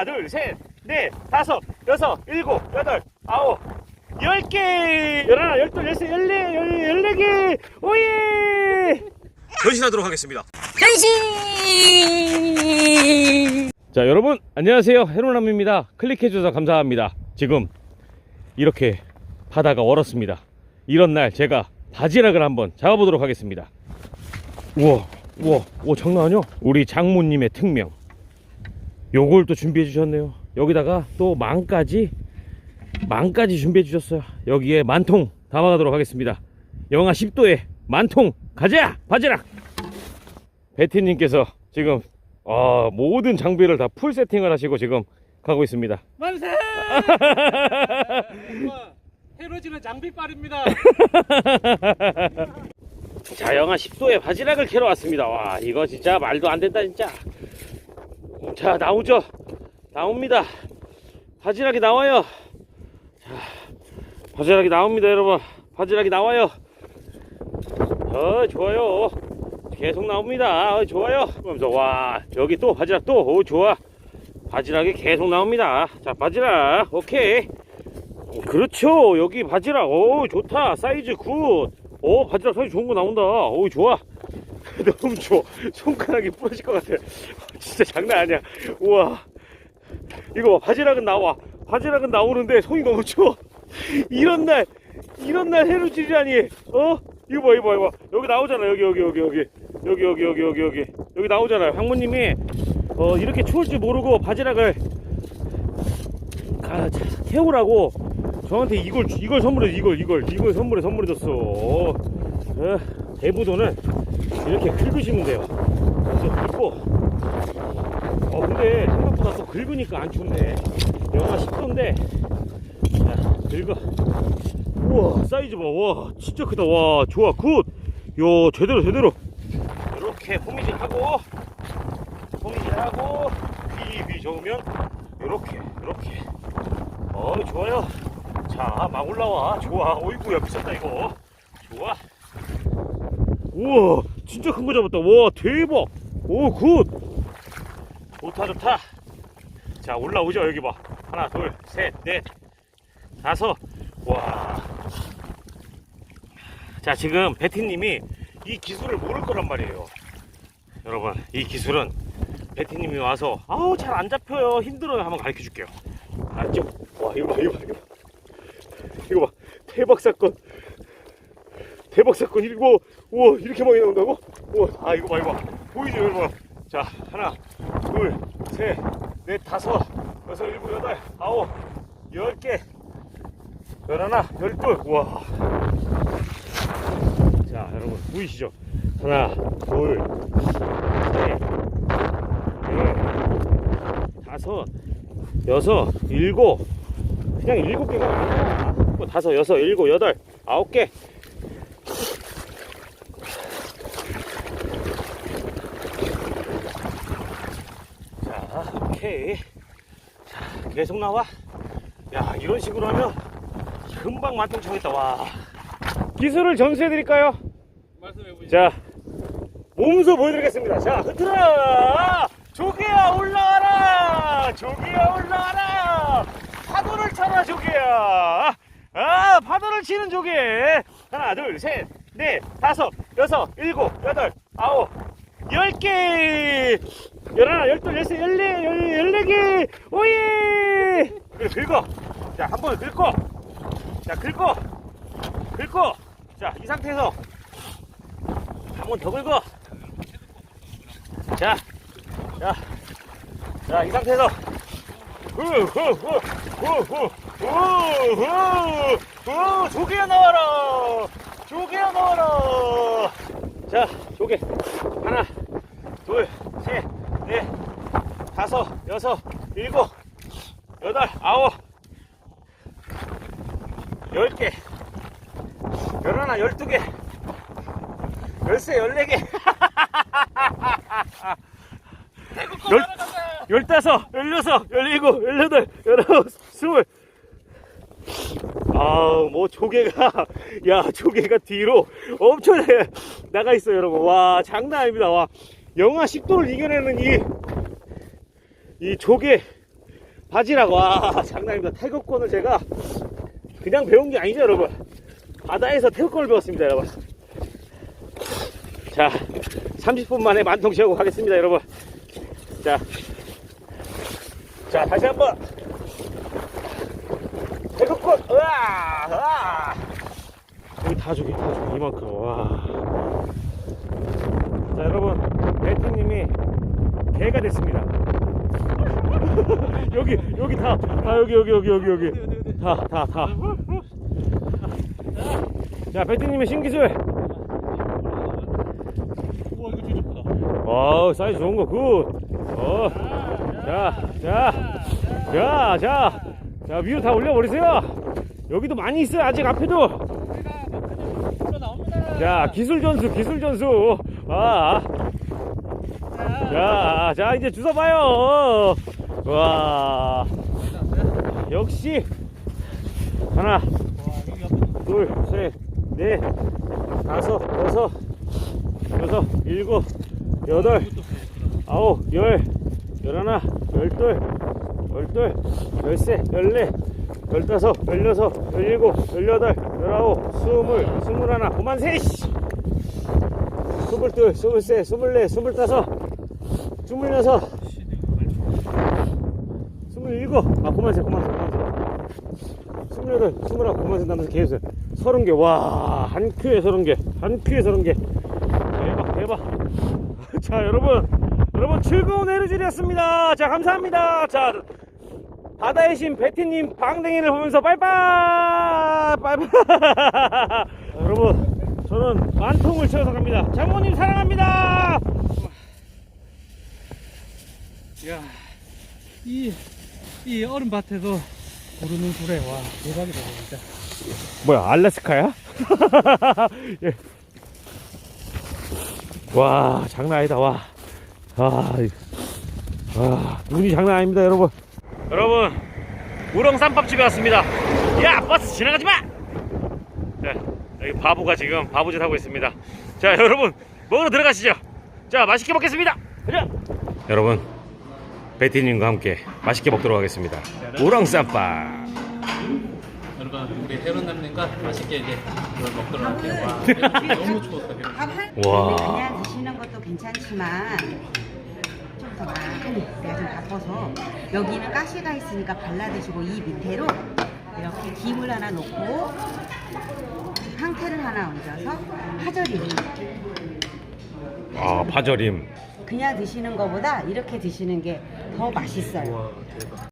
하나, 둘, 셋, 넷, 다섯, 여섯, 일곱, 여덟, 아홉, 열 개! 열하나, 열둘, 열세, 열네, 열, 열네 개! 오예! 변신하도록 하겠습니다. 변신! 자, 여러분, 안녕하세요. 헤로남입니다. 클릭해주셔서 감사합니다. 지금, 이렇게 바다가 얼었습니다. 이런 날 제가 바지락을 한번 잡아보도록 하겠습니다. 우와, 우와, 오, 장난 아니야? 우리 장모님의 특명. 요걸 또 준비해 주셨네요. 여기다가 또 망까지, 망까지 준비해 주셨어요. 여기에 만통 담아가도록 하겠습니다. 영하 10도에 만통 가자! 바지락! 베티님께서 지금 아, 모든 장비를 다 풀 세팅을 하시고 지금 가고 있습니다. 만세! 헤로지는 장비빨입니다. 자, 영하 10도에 바지락을 캐러 왔습니다. 와, 이거 진짜 말도 안 된다, 진짜. 자, 나오죠? 나옵니다. 바지락이 나와요. 자, 바지락이 나옵니다, 여러분. 바지락이 나와요. 어, 좋아요. 계속 나옵니다. 어, 좋아요. 그러면서, 와, 여기 또 바지락 또, 오, 좋아. 바지락이 계속 나옵니다. 자, 바지락, 오케이. 그렇죠. 여기 바지락, 오, 좋다. 사이즈 굿. 오 바지락 사이즈 좋은 거 나온다 오 좋아 너무 좋아 손가락이 부러질 것 같아 진짜 장난 아니야. 우와. 이거 봐 바지락은 나와. 바지락은 나오는데 손이 너무 추워. 이런 날 이런 날 해루질이라니. 어? 이거 봐 이거 봐 이거 봐. 여기 나오잖아. 여기 여기 여기 여기. 여기 여기 여기 여기 여기. 여기 나오잖아요. 황모님이 어 이렇게 추울 줄 모르고 바지락을 가, 태우라고 저한테 이걸 이걸 선물해 이걸 이걸. 이걸 선물해 선물해 줬어. 어, 대부도는 이렇게 긁으시면 돼요. 긁고. 어 근데 생각보다 또 긁으니까 안 춥네. 영하 10도인데. 자 긁어. 우와 사이즈 봐. 와 진짜 크다. 와 좋아 굿. 요 제대로 제대로. 이렇게 호미질 하고 호미질 하고 비비 적으면 이렇게 이렇게. 어 좋아요. 자, 막 올라와. 좋아. 어이구야, 미쳤다, 이거. 좋아. 우와, 진짜 큰 거 잡았다. 와, 대박. 오, 굿. 좋다, 좋다. 자, 올라오죠, 여기 봐. 하나, 둘, 셋, 넷, 다섯. 와. 자, 지금 베티님이 이 기술을 모를 거란 말이에요. 여러분, 이 기술은 베티님이 와서, 아우, 잘 안 잡혀요. 힘들어요. 한번 가르쳐 줄게요. 알죠? 와, 이거 봐, 이거 봐, 이거 봐. 이거 봐 대박 사건 대박 사건 이거 우와 이렇게 많이 나온다고? 우와 아 이거 봐 이거 봐 보이죠 여러분 자 하나 둘 셋 넷 다섯 여섯 일곱 여덟 아홉 열 개. 열하나 열둘. 우와. 자 여러분 보이시죠? 하나 둘 셋 넷 다섯 여섯 일곱. 그냥 일곱 개가 아니야 뭐 다섯, 여섯, 일곱, 여덟, 아홉 개. 자, 오케이. 자, 계속 나와. 야, 이런 식으로 하면 금방 만통 차겠다. 와. 기술을 전수해드릴까요? 말씀해 보시죠. 자, 몸소 보여드리겠습니다. 자, 흐트라! 조개야, 올라와라! 조개야, 올라와라! 파도를 쳐라, 조개야! 아, 파도를 치는 조개! 하나, 둘, 셋, 넷, 다섯, 여섯, 일곱, 여덟, 아홉, 열 개! 열하나, 열둘, 열세, 열네, 열, 열네 개! 오예! 그래, 긁어! 자, 한 번 긁고! 자, 긁고! 긁고! 자, 이 상태에서 한 번 더 긁어. 자, 자, 자, 이 상태에서. 후, 후, 후, 후, 후, 후, 후, 후, 조개야 나와라! 조개야 나와라! 자, 조개. 하나, 둘, 셋, 넷, 다섯, 여섯, 일곱, 여덟, 아홉, 열 개, 열하나, 열두 개, 열세, 열네 개. 열, 열다섯, 열여섯, 열일곱, 열여덟, 열아홉, 스물. 아, 뭐 조개가, 야, 조개가 뒤로 엄청 나가 있어요, 여러분. 와, 장난 아닙니다. 와, 영하 10도를 이겨내는 이, 이 조개, 바지락 와 장난입니다. 태극권을 제가 그냥 배운 게 아니죠 여러분. 바다에서 태극권을 배웠습니다 여러분. 자 30분 만에 만통 채우고 가겠습니다 여러분. 자, 자 다시 한 번. 태극권. 으아 으아. 여기 다 저기 다 저기 이만큼. 와. 자 여러분 배트님이 개가 됐습니다. 여기 여기 다 다 여기 여기 여기 여기 여기 다 다 다. 자 배트님의 신기술. 우와 이거. 어 사이즈 좋은 거 굿. 어. 자, 자, 자, 자, 자 위로 다 올려버리세요. 여기도 많이 있어요 아직 앞에도. 자 기술 전수 기술 전수. 아. 자, 자 이제 주워 봐요. 와, 역시 하나, 둘, 셋, 넷, 다섯, 여섯, 여섯, 일곱, 여덟, 아홉, 열, 열하나, 열둘, 열둘, 열세, 열네, 열다섯, 열여섯, 열일곱, 열여덟, 열아홉, 스물, 스물하나, 그만세, 씨! 스물둘, 스물세, 스물네, 스물다섯, 스물여섯, 스물일곱, 아, 그만세, 그만세, 그만세. 스물여덟, 스물아홉, 그만세 남면서 계속 서른 개, 와, 한 큐에 서른 개, 한 큐에 서른 개. 대박, 대박. 자, 여러분, 여러분 즐거운 에르질이었습니다. 자, 감사합니다. 자, 바다의 신 베티님 방댕이를 보면서 빠이빠이, 빠이빠이. 여러분, 저는 만통을 채워서 갑니다. 장모님 사랑합니다. 야, 이, 이 얼음밭에서 구르는 굴에 와 대박이다 진짜. 뭐야, 알래스카야? 예. 와, 장난 아니다, 와. 아, 이- 와, 눈이 장난 아닙니다, 여러분. 여러분, 우렁 쌈밥집에 왔습니다. 야, 버스 지나가지 마! 자, 여기 바보가 지금 바보짓 하고 있습니다. 자, 여러분, 먹으러 들어가시죠. 자, 맛있게 먹겠습니다. 가자! 여러분, 베티님과 함께 맛있게 먹도록 하겠습니다. 우렁 쌈밥. 여러분 우리 해론 남님과 맛있게 이제 이걸 먹도록 할게요. 와 너무. 밥한 와. 그냥 드시는 것도 괜찮지만 좀 더 많이 내가 좀 바빠서 여기는 가시가 있으니까 발라 드시고 이 밑에로 이렇게 김을 하나 놓고 황태를 하나 얹어서 파절이 아, 파절임. 그냥 드시는 것보다 이렇게 드시는 게 더 맛있어요. 와 대박.